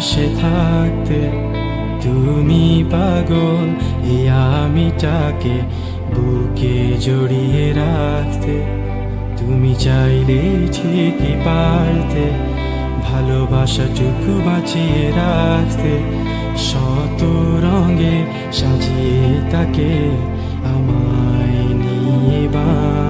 পাশে থাকতে, তুমি পাগল এই আমিটাকে বুকে জড়িয়ে রাখতে। তুমি চাইলে ঠিকই পারতে, ভালোবাসা ভালোবাসাটুকু বাঁচিয়ে রাখতে। শত রঙে সাজিয়ে তাকে আমায় নিয়ে বাঁচতে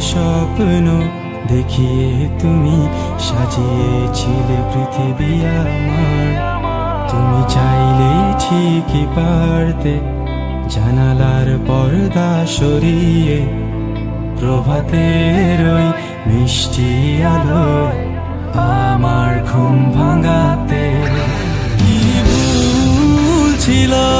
স্বপ্ন দেখিয়ে তুমি সাজিয়েছিলে পৃথিবী আমার। তুমি চাইলে ঠিকই পারতে, জানালার পর্দা সরিয়ে প্রভাতের ওই মিষ্টি আলো আমার ঘুম ভাঙাতে। কি ভুল ছিল?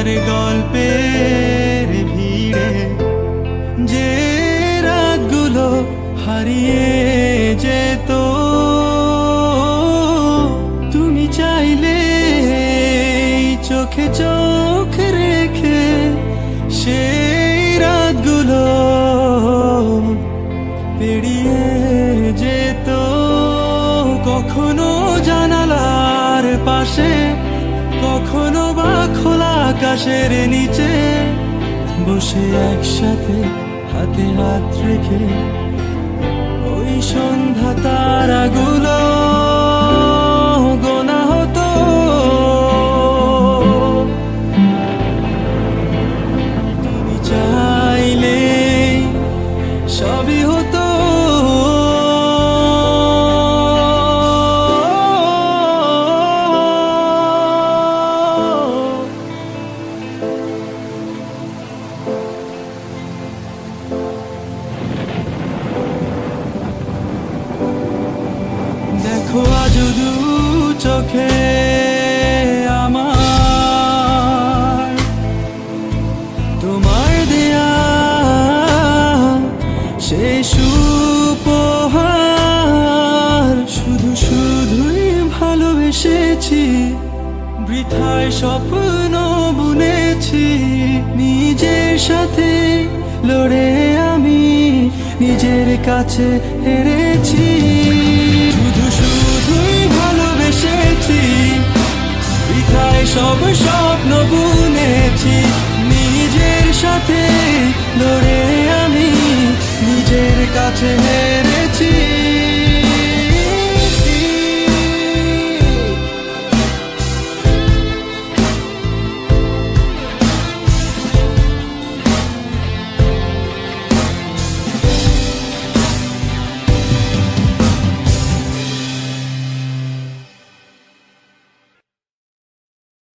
হাজার গল্পের ভিড়ে যে রাতগুলো হারিয়ে যেত। আকাশের নিচে বসে একসাথে হাতে হাত রেখে ওই সন্ধ্যা তারাগুলো চোখে আমার। তোমার দেয়া সেই সুপহার, শুধু শুধুই ভালোবেসেছি, বৃথায় স্বপ্ন বুনেছি, নিজের সাথে লড়ে আমি, নিজের কাছে হেরেছি। কাছে হেরেছি।